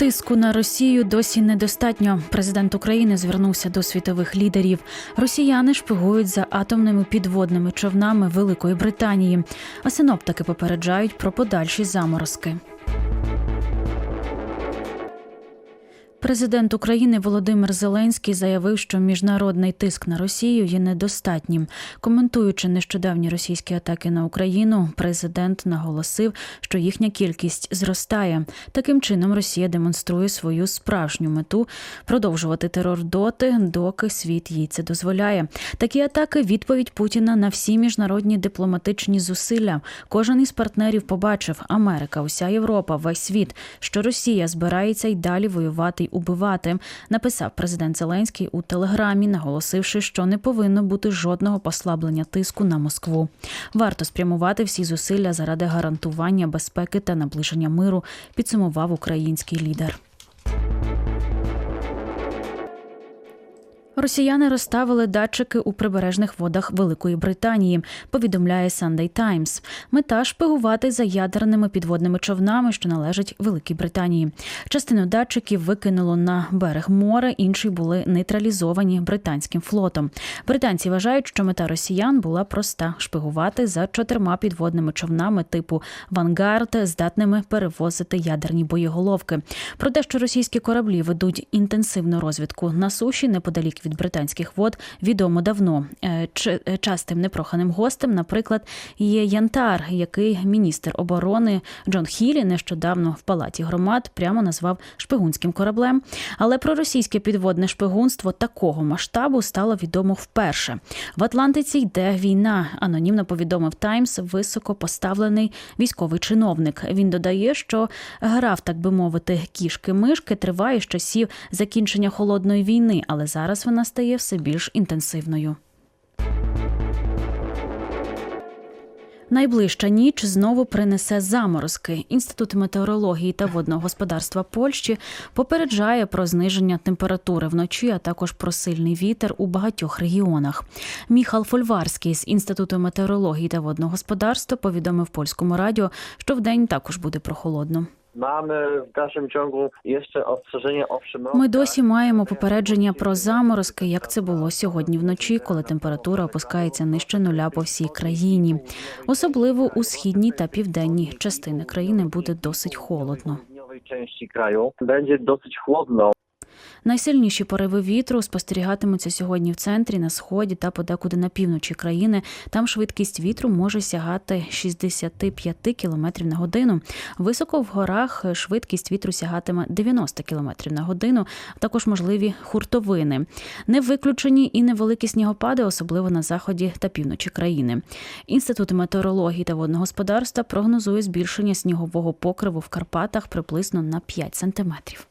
Тиску на Росію досі недостатньо. Президент України звернувся до світових лідерів. Росіяни шпигують за атомними підводними човнами Великої Британії, а синоптики попереджають про подальші заморозки. Президент України Володимир Зеленський заявив, що міжнародний тиск на Росію є недостатнім. Коментуючи нещодавні російські атаки на Україну, президент наголосив, що їхня кількість зростає. Таким чином, Росія демонструє свою справжню мету продовжувати терор доти, доки світ їй це дозволяє. Такі атаки відповідь Путіна на всі міжнародні дипломатичні зусилля. Кожен із партнерів побачив Америка, уся Європа, весь світ, що Росія збирається й далі воювати убивати. Написав президент Зеленський у телеграмі, наголосивши, що не повинно бути жодного послаблення тиску на Москву. Варто спрямувати всі зусилля заради гарантування безпеки та наближення миру. Підсумував український лідер. Росіяни розставили датчики у прибережних водах Великої Британії. Повідомляє Sunday Times. Мета шпигувати за ядерними підводними човнами, що належать Великій Британії. Частину датчиків викинуло на берег моря, інші були нейтралізовані британським флотом. Британці вважають, що мета росіян була проста шпигувати за чотирма підводними човнами типу Вангард, здатними перевозити ядерні боєголовки. Про те, що російські кораблі ведуть інтенсивну розвідку на суші неподалік від британських вод, відомо давно. Е, е, Частим непроханим гостем, наприклад, є Янтар, який міністр оборони Джон Хілі нещодавно в палаті громад прямо назвав шпигунським кораблем. Але про російське підводне шпигунство такого масштабу стало відомо вперше. В Атлантиці йде війна. Анонімно повідомив Таймс високо поставлений військовий чиновник. Він додає, що гра, в, так би мовити, кішки-мишки триває з часів закінчення холодної війни, але зараз вона стає все більш інтенсивною. Найближча ніч знову принесе заморозки. Інститут метеорології та водного господарства Польщі попереджає про зниження температури вночі, а також про сильний вітер у багатьох регіонах. Міхал Фольварський з інституту метеорології та водного господарства повідомив польському радіо, що вдень також буде прохолодно. Mamy w dalszym ciągu jeszcze ostrzeżenie o przymrozkach. Ми досі маємо попередження про заморозки, як це було сьогодні вночі, коли температура опускається нижче нуля по всій країні. Особливо у східній та південній частини країни буде досить холодно. W часті części kraju będzie dosyć chłodno. Найсильніші пориви вітру спостерігатимуться сьогодні в центрі, на сході та подекуди на півночі країни. Там швидкість вітру може сягати 65 км на годину. Високо в горах швидкість вітру сягатиме 90 км на годину. Також можливі хуртовини. Не виключені і невеликі снігопади, особливо на заході та півночі країни. Інститут метеорології та водного господарства прогнозує збільшення снігового покриву в Карпатах приблизно на 5 сантиметрів.